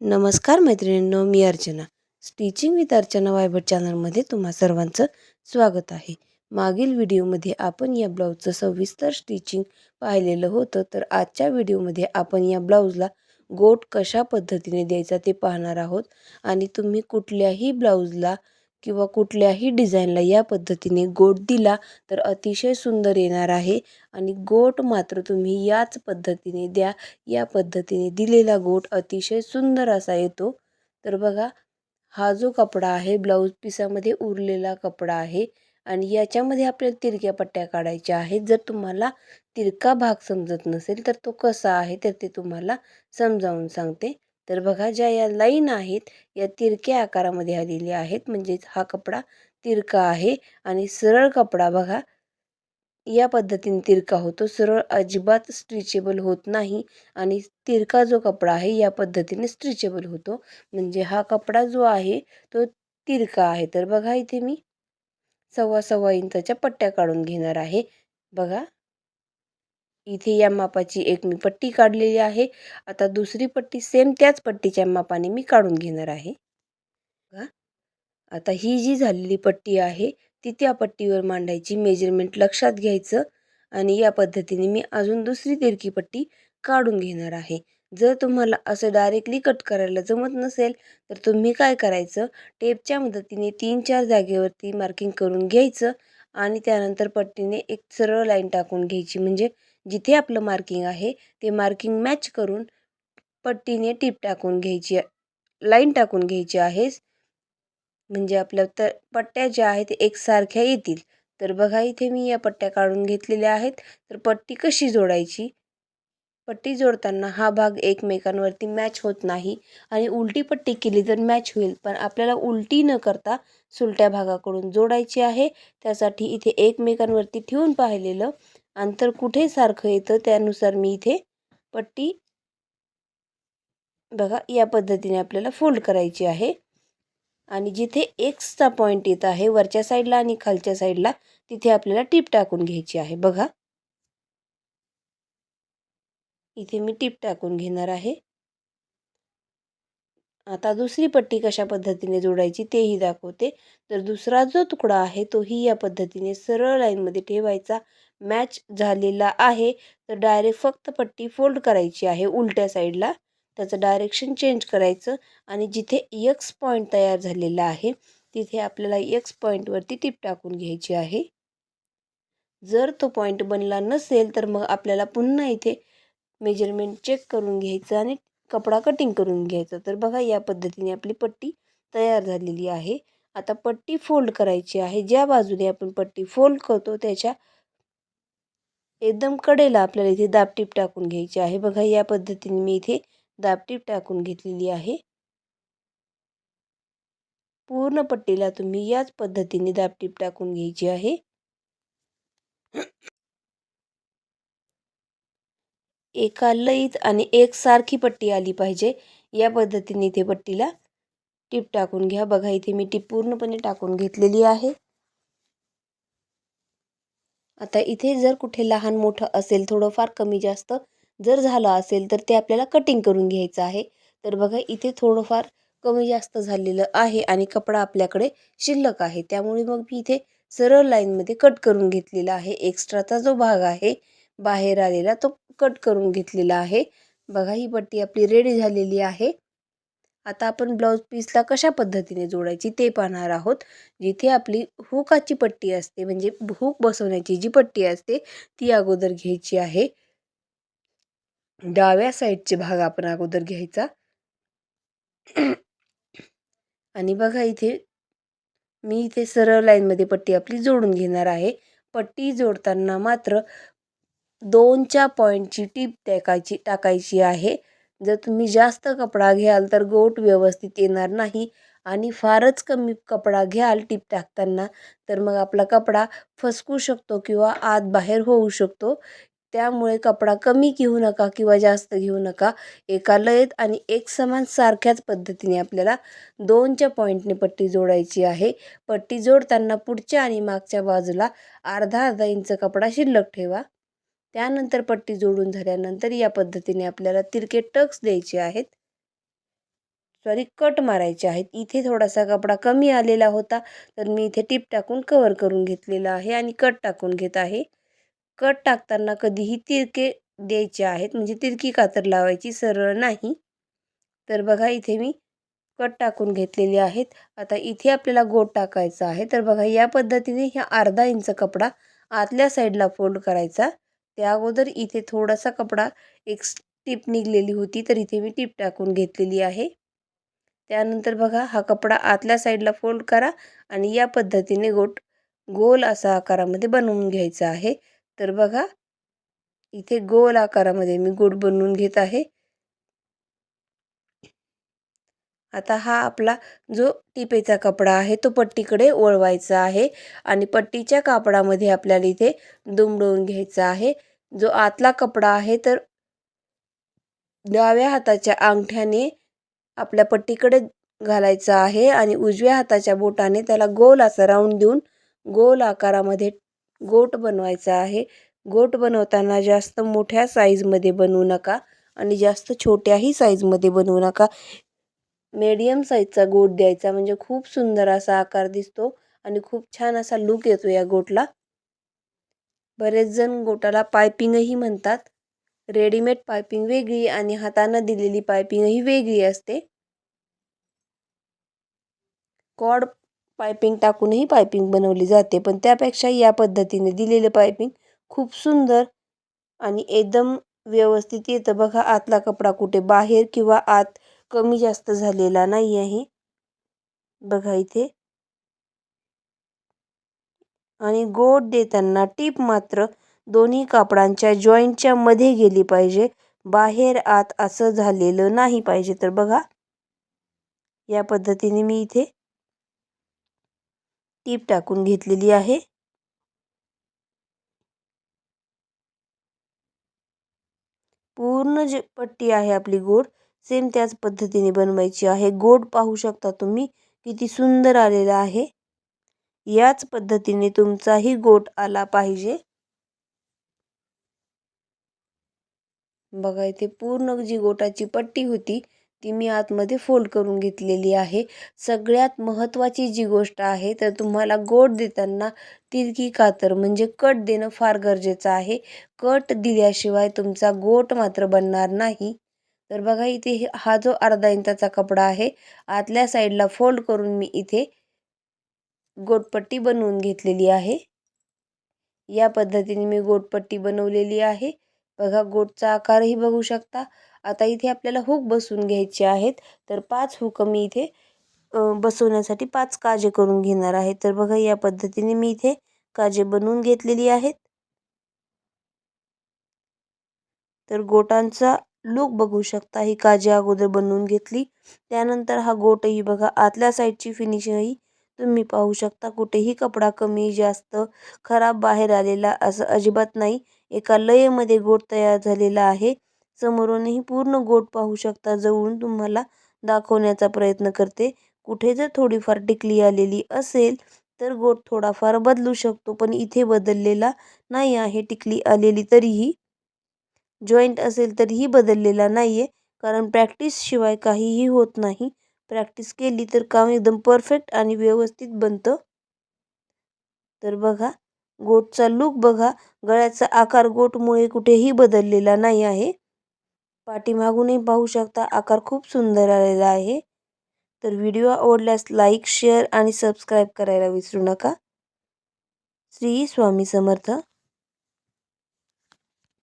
नमस्कार मैत्रिणींनो मी अर्चना. स्टिचिंग विथ अर्चना वायबट चॅनलमध्ये तुम्हा सर्वांचं स्वागत आहे. मागील व्हिडिओमध्ये आपण या ब्लाऊजचं सविस्तर स्टिचिंग पाहिलेलं होतं तर आजच्या व्हिडिओमध्ये आपण या ब्लाऊजला गोट कशा पद्धतीने द्यायचा ते पाहणार आहोत. आणि तुम्ही कुठल्याही ब्लाऊजला किंवा कुठल्याही डिझाईनला या पद्धतीने गोट दिला तर अतिशय सुंदर येणार आहे. आणि गोट मात्र तुम्ही याच पद्धतीने द्या. या पद्धतीने दिलेला गोट अतिशय सुंदर असा येतो. तर बघा हा जो कपडा आहे ब्लाऊज पिसामध्ये उरलेला कपडा आहे. आणि याच्यामध्ये आपल्याला तिरक्या पट्ट्या काढायच्या आहेत. जर तुम्हाला तिरका भाग समजत नसेल तर तो कसा आहे तर ते तुम्हाला समजावून सांगते. तर बघा ज्या या लाईन आहेत या तिरक्या आकारामध्ये आलेल्या आहेत. म्हणजेच हा कपडा तिरका आहे आणि सरळ कपडा बघा या पद्धतीने तिरका होतो. सरळ अजिबात स्ट्रिचेबल होत नाही आणि तिरका जो कपडा आहे या पद्धतीने स्ट्रिचेबल होतो. म्हणजे हा कपडा जो आहे तो तिरका आहे. तर बघा इथे मी सव्वा सव्वा इंचाच्या पट्ट्या काढून घेणार आहे. बघा. इथे या मापाची एक मी पट्टी काढलेली आहे. आता दुसरी पट्टी सेम त्याच पट्टीच्या मापाने मी काढून घेणार आहे. आता ही जी झालेली पट्टी आहे ती त्या पट्टीवर मांडायची मेजरमेंट लक्षात घ्यायचं आणि या पद्धतीने मी अजून दुसरी तिरकी पट्टी काढून घेणार आहे. जर तुम्हाला असं डायरेक्टली कट करायला जमत नसेल तर तुम्ही काय करायचं? टेपच्या मदतीने तीन चार जागेवरती मार्किंग करून घ्यायचं आणि त्यानंतर पट्टीने एक सरळ लाईन टाकून घ्यायची. म्हणजे जिथे आपलं मार्किंग आहे ते मार्किंग मॅच करून पट्टीने टीप टाकून घ्यायची लाईन टाकून घ्यायची आहे. म्हणजे आपल्या तर पट्ट्या ज्या आहेत एकसारख्या येतील. तर बघा इथे मी या पट्ट्या काढून घेतलेल्या आहेत. तर पट्टी कशी जोडायची? पट्टी जोडताना हा भाग एकमेकांवरती मॅच होत नाही. आणि उलटी पट्टी केली तर मॅच होईल. पण आपल्याला उलटी न करता सुलट्या भागाकडून जोडायची आहे. त्यासाठी इथे एकमेकांवरती ठेवून पाहिलेलं अंतर कुठे सारखं येतं त्यानुसार मी इथे पट्टी बघा या पद्धतीने आपल्याला फोल्ड करायची आहे. आणि जिथे एक्सचा पॉईंट येत आहे वरच्या साईडला आणि खालच्या साईडला तिथे आपल्याला टीप टाकून घ्यायची आहे. बघा. इथे मी टीप टाकून घेणार आहे. आता दुसरी पट्टी कशा पद्धतीने जोडायची तेही दाखवते. तर दुसरा जो तुकडा आहे तोही या पद्धतीने सरळ लाईनमध्ये ठेवायचा. मॅच झालेला आहे तर डायरेक्ट फक्त पट्टी फोल्ड करायची आहे उलट्या साईडला त्याचं डायरेक्शन चेंज करायचं आणि जिथे यक्स पॉईंट तयार झालेला आहे तिथे आपल्याला यक्स पॉईंटवरती टीप टाकून घ्यायची आहे. जर तो पॉईंट बनला नसेल तर मग आपल्याला पुन्हा इथे मेजरमेंट चेक करून घ्यायचं आणि कपडा कटिंग करून घ्यायचं. तर बघा या पद्धतीने आपली पट्टी तयार झालेली आहे. आता पट्टी फोल्ड करायची आहे. ज्या बाजूने आपण पट्टी फोल्ड करतो त्याच्या एकदम कडेला आपल्याला इथे दाबटीप टाकून घ्यायची आहे. बघा या पद्धतीने मी इथे दाबटीप टाकून घेतलेली आहे. पूर्ण पट्टीला तुम्ही याच पद्धतीने दाबटीप टाकून घ्यायची आहे. एका लईत आणि एक सारखी पट्टी आली पाहिजे. या पद्धतीने इथे पट्टीला टीप टाकून घ्या. बघा इथे मी टीप पूर्णपणे टाकून घेतलेली आहे. आता इथे जर कुठे लहान मोठं असेल थोडंफार कमी जास्त जर झालं असेल तर ते आपल्याला कटिंग करून घ्यायचं आहे. तर बघा इथे थोडंफार कमी जास्त झालेलं आहे आणि कपडा आपल्याकडे शिल्लक आहे. त्यामुळे मग मी इथे सरळ लाईनमध्ये कट करून घेतलेला आहे. एक्स्ट्राचा जो भाग आहे बाहेर आलेला तो कट करून घेतलेला आहे. बघा ही पट्टी आपली रेडी झालेली आहे. आता आपण ब्लाऊज पीसला कशा पद्धतीने जोडायची ते पाहणार आहोत. जिथे आपली हुकाची पट्टी असते म्हणजे हुक बसवण्याची जी पट्टी असते ती अगोदर घ्यायची आहे. डाव्या साईडचे भाग आपण अगोदर घ्यायचा. आणि बघा इथे मी इथे सरळ लाईनमध्ये पट्टी आपली जोडून घेणार आहे. पट्टी जोडताना मात्र दोनच्या पॉईंटची टीप टाकायची टाकायची आहे. जर तुम्ही जास्त कपडा घ्याल तर गोट व्यवस्थित येणार नाही आणि फारच कमी कपडा घ्याल टीप टाकताना तर मग आपला कपडा फसकू शकतो किंवा आत बाहेर होऊ शकतो. त्यामुळे कपडा कमी घेऊ नका किंवा जास्त घेऊ नका. एका लयत आणि एक समान सारख्याच पद्धतीने आपल्याला दोनच्या पॉईंटने पट्टी जोडायची आहे. पट्टी जोडताना पुढच्या आणि मागच्या बाजूला अर्धा अर्धा इंच कपडा शिल्लक ठेवा. त्यानंतर पट्टी जोडून झाल्यानंतर या पद्धतीने आपल्याला तिरके टक्स द्यायचे आहेत. सॉरी कट मारायचे आहेत. इथे थोडासा कपडा कमी आलेला होता तर मी इथे टिप टाकून कवर करून घेतलेला आहे आणि कट टाकून घेत आहे. कट टाकताना कधीही तिरके द्यायचे आहेत म्हणजे तिरकी कातर लावायची सरळ नाही. तर बघा इथे मी कट टाकून घेतलेले आहेत. आता इथे आपल्याला गोट टाकायचा आहे. तर बघा या पद्धतीने ह्या अर्धा इंच कपडा आतल्या साईडला फोल्ड करायचा. त्या अगोदर इथे थोडासा कपडा एक टीप निघलेली होती तर इथे मी टीप टाकून घेतलेली आहे. त्यानंतर बघा हा कपडा आतल्या साईडला फोल्ड करा आणि या पद्धतीने गोट गोल असा आकारामध्ये बनवून घ्यायचा आहे. तर बघा इथे गोल आकारामध्ये मी गोट बनवून घेत आहे. आता हा आपला जो टिपेचा कपडा आहे तो पट्टीकडे वळवायचा आहे आणि पट्टीच्या कापडामध्ये आपल्याला इथे दुमडवून घ्यायचा आहे. जो आतला कपडा आहे तर डाव्या हाताच्या अंगठ्याने आपल्या पट्टीकडे घालायचा आहे आणि उजव्या हाताच्या बोटाने त्याला गोल असा राऊंड देऊन गोल आकारामध्ये गोट बनवायचा आहे. गोट बनवताना जास्त मोठ्या साईजमध्ये बनवू नका आणि जास्त छोट्याही साईजमध्ये बनवू नका. मीडियम साईजचा गोट द्यायचा. म्हणजे खूप सुंदर असा आकार दिसतो आणि खूप छान असा लुक येतो या गोटला. बरेच जण गोटाला पायपिंगही म्हणतात. रेडीमेड पायपिंग वेगळी आणि हातानं दिलेली पायपिंगही वेगळी असते. कॉड पायपिंग टाकूनही पायपिंग बनवली जाते. पण त्यापेक्षा या पद्धतीने दिलेलं पायपिंग खूप सुंदर आणि एकदम व्यवस्थित येतं. बघा आतला कपडा कुठे? बाहेर किंवा आत कमी जास्त झालेला नाही आहे. बघा इथे. आणि गोड देताना टीप मात्र दोन्ही कापडांच्या जॉईंटच्या मध्ये गेली पाहिजे. बाहेर आत असं झालेलं नाही पाहिजे. तर बघा. या पद्धतीने मी इथे टीप टाकून घेतलेली आहे. पूर्ण जे पट्टी आहे आपली गोड सेम त्याच पद्धतीने बनवायची आहे. गोड पाहू शकता तुम्ही किती सुंदर आलेला आहे. याच पद्धतीने तुमचाही गोट आला पाहिजे. बघा इथे पूर्ण जी गोटाची पट्टी होती ती मी आतमध्ये फोल्ड करून घेतलेली आहे. सगळ्यात महत्त्वाची जी गोष्ट आहे तर तुम्हाला गोट देताना तिरकी कातर म्हणजे कट देणं फार गरजेचं आहे. कट दिल्याशिवाय तुमचा गोट मात्र बनणार नाही. तर बघा इथे हा जो अर्धा इंचाचा कपडा आहे आतल्या साईडला फोल्ड करून मी इथे गोटपट्टी बनवून घेतलेली आहे. या पद्धतीने मी गोटपट्टी बनवलेली आहे. बघा गोटचा आकारही बघू शकता. आता इथे आपल्याला हुक बसवून घ्यायचे आहेत. तर पाच हुक मी इथे बसवण्यासाठी पाच काजे करून घेणार आहे. तर बघा या पद्धतीने मी इथे काजे बनवून घेतलेली आहेत. तर गोटांचा लूक बघू शकता. ही काजी अगोदर बनवून घेतली. त्यानंतर हा गोटही बघा. आतल्या साईडची फिनिशिंगही तुम्ही पाहू शकता. कुठेही कपडा कमी जास्त खराब बाहेर आलेला असं अजिबात नाही. एका लयमध्ये गोट तयार झालेला आहे. समोरूनही पूर्ण गोट पाहू शकता. जवळून तुम्हाला दाखवण्याचा प्रयत्न करते. कुठे जर थोडीफार टिकली आलेली असेल तर गोट थोडाफार बदलू शकतो. पण इथे बदललेला नाही आहे. टिकली आलेली तरीही जॉईंट असेल तरीही बदललेला नाही आहे कारण प्रॅक्टिसशिवाय काहीही होत नाही. प्रॅक्टिस केली तर काम एकदम परफेक्ट आणि व्यवस्थित बनतं. तर बघा गोटचा लूक बघा. गळ्याचा आकार गोटमुळे कुठेही बदललेला नाही आहे. पाठीमागूनही पाहू शकता आकार खूप सुंदर आलेला आहे. तर व्हिडिओ आवडल्यास लाईक शेअर आणि सबस्क्राईब करायला विसरू नका. श्री स्वामी समर्थ.